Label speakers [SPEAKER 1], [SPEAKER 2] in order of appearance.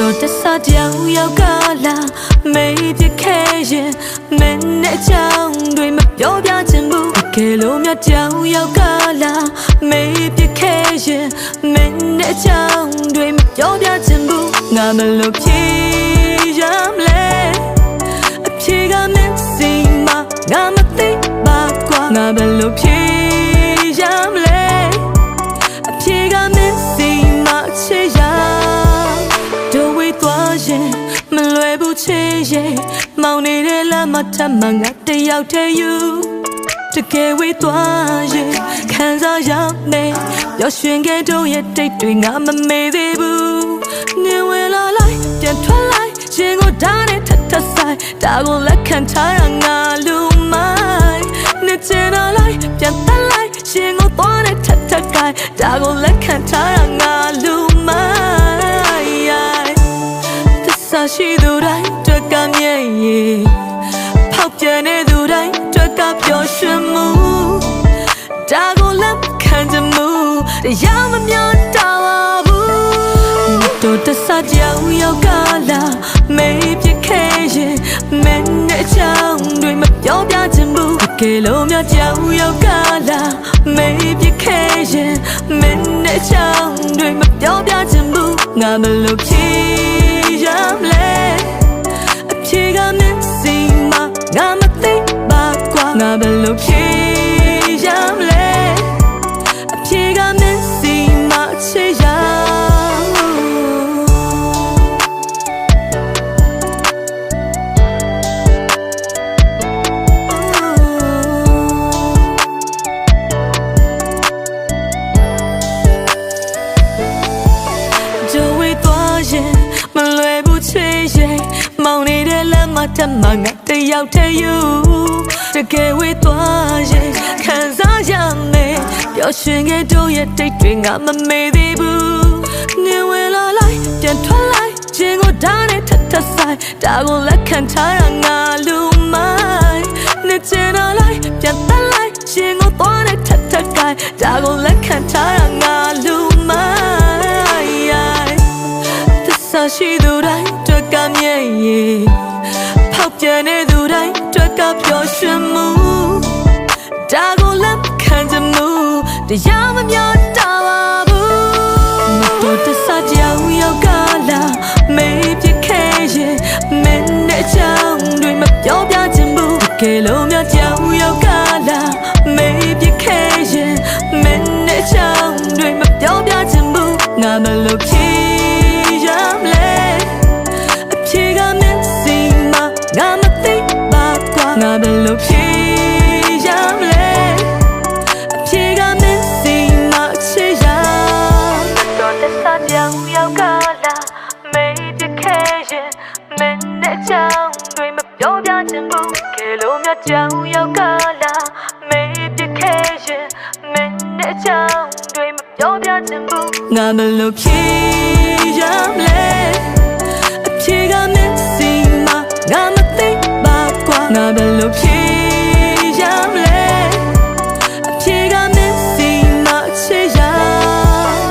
[SPEAKER 1] စားကြောင်ရောက်ကလာမေးပြခဲ့ရင်မင်းနဲ့အကြောင်းတွေမပြောပြချင်ဘူးတကယ်လို့မြတ်ကြောင်ရောက်ကလာမေးပြခဲ့ရင်မင်းနဲ့အကြောင်းတွေမပြောပြချင်ဘူးငါမလို့ဖြေရမလဲအဖြေကမင်းစီမငါမသိပါကွာငါဘယ်လိုဖြေ မောင်နေတဲ့လမ်းမှာထပ်မှငါတယောက်တည်းယူတကယ်ဝေးသွားရင်ခံစားရမယ်ပျော်ရွှင်ခဲ့တော့ရဲ့တိတ်တွေငါမမေ့သေးဘူးနေဝင်လာလိုက်ပြန်ထွက်လိုက်ရင်ကိုဓာတ်နဲ့ထပ်ထပ်ဆိုင်ဒါကိုလက်ခံထားရငါလူမိုင်းနေချင်တော့လိုက်ပြန်တက်လိုက်ရင်ကိုသွားနဲ့ထပ်ထပ်ကိုင်ဒါကိုလက်ခံထားရငါလူမိုင်းသစ္စာရှိသူ တရားမမျောတာပါဘူးတို့တဆကြောင်ရောက်ကလာမေးပြခဲ့ရင်မင်းနဲ့အချောင်းတွေမပြောပြချင်ဘူးတကယ်လို့များကြောင်ရောက်ကလာမေးပြခဲ့ရင်မင်းနဲ့အချောင်းတွေမပြောပြချင်ဘူးငါမလို့ဖြေရမလဲအဖြေကမင်းစီမငါမသိပါကွာငါဘယ်လိုဖြေ မ်းမှာတမငါတယောက်တည်းယူတကယ်ဝေးသွားရင်ခံစားရမယ်ပျော်ရွှင်ခဲ့တော့ရဲ့တိတ်တွေငါမမေ့သေးဘူးနေဝင်လာလိုက်ပြန်ထွက်လိုက်ခြင်းကိုဓာတ်နဲ့ထပ်ထပ်ဆိုင်ဒါကိုလက်ခံထားရငါလူမိုင်းနေချင်တော့လိုက်ပြန်တက်လိုက်ခြင်းကိုသွားနဲ့ထပ်ထပ်ကိုင်ဒါကိုလက် က်ကပျော်ရွှင်မှုဒါကိုလက်ခံကြမှုတရားမမျောတာပါဘူးမတော်တဆကြောင်ရောက်ကလာမေးပြခဲ့ရင်မင်းနဲ့ချောင်းတွေမပြောပြချင်ဘူးတကယ်လို့များကြောင်ရောက်ကလာမေးပြခဲ့ရင်မင်းနဲ့ချောင်း လိုဖြေရမလဲအဖြေကမင်းစီမချေရတော့တဆကြောင်ရောက်ကလာမေးပြခဲ့ရင်မင်းနဲ့ချောင်းတွေမပြောပြချင်ဘူးကဲလို့မြတ်ကြောင်ရောက်ကလာမေးပြခဲ့ရင်မင်းနဲ့ချောင်းတွေမပြောပြချင်ဘူးငါမလို့ဖြေရမလဲအဖြေကမင်းစီမငါမသိ ပါကွာငါဘယ်လိုဖြေရမလဲအဖြေကမင်းစီမချေရ
[SPEAKER 2] မ